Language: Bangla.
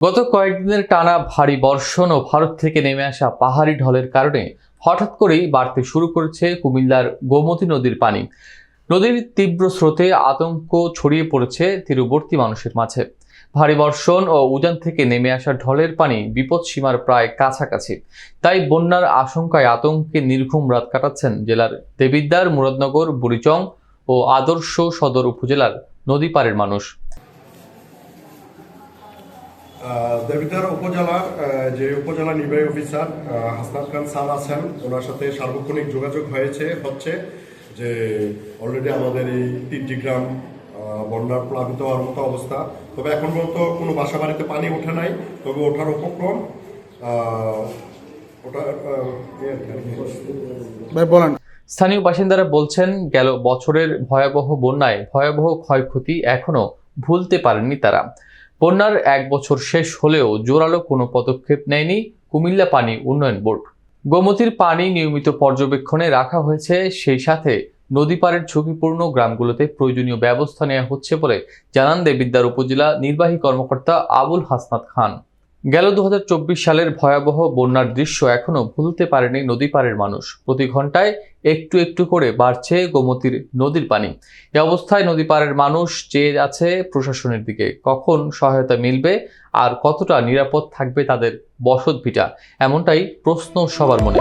গত কয়েকদিনের টানা ভারী বর্ষণ ও ভারত থেকে নেমে আসা পাহাড়ি ঢলের কারণে হঠাৎ করেই বাড়তে শুরু করেছে কুমিল্লার গোমতী নদীর পানি। নদীর তীব্র স্রোতে আতঙ্ক ছড়িয়ে পড়েছে তীরবর্তী মানুষের মাঝে। ভারী বর্ষণ ও উজান থেকে নেমে আসা ঢলের পানি বিপদ সীমার প্রায় কাছাকাছি। তাই বন্যার আশঙ্কায় আতঙ্কে নির্ঘুম রাত কাটাচ্ছেন জেলার দেবিদ্দার মুরাদনগর, বুড়িচং ও আদর্শ সদর উপজেলার নদী পাড়ের মানুষ। দেবিদ্বার উপজেলার আহ, যে উপজেলা নির্বাহী অফিসার আহ, হাসনাত খান স্যার আছেন ওনার সাথে সার্বক্ষণিক যোগাযোগ হয়েছে হচ্ছে যে অলরেডি আমাদের এই তিনটি গ্রাম বন্যার প্লাবিত হওয়ার মতো অবস্থা। তবে এখন পর্যন্ত কোনো বাসা বাড়িতে পানি ওঠে নাই তবে ওঠার উপক্রম ওটা বলেন। স্থানীয় বাসিন্দারা বলছেন গেল বছরের ভয়াবহ বন্যায় ভয়াবহ ক্ষয়ক্ষতি এখনও ভুলতে পারেননি তারা। বন্যার এক বছর শেষ হলেও জোরালো কোনো পদক্ষেপ নেয়নি কুমিল্লা পানি উন্নয়ন বোর্ড। গোমতির পানি নিয়মিত পর্যবেক্ষণে রাখা হয়েছে, সেই সাথে নদী পাড়ের ঝুঁকিপূর্ণ গ্রামগুলোতে প্রয়োজনীয় ব্যবস্থা নেওয়া হচ্ছে বলে জানান দেবিদ্যার উপজেলা নির্বাহী কর্মকর্তা আবুল হাসনাত খান। গেল দু হাজার চব্বিশ সালের ভয়াবহ বন্যার দৃশ্য এখনও ভুলতে পারেনি নদী পাড়ের মানুষ। প্রতি ঘন্টায় একটু একটু করে বাড়ছে গোমতীর নদীর পানি। এ অবস্থায় নদী পাড়ের মানুষ চেয়ে আছে প্রশাসনের দিকে। কখন সহায়তা মিলবে আর কতটা নিরাপদ থাকবে তাদের বসত ভিটা? এমনটাই প্রশ্ন সবার মনে।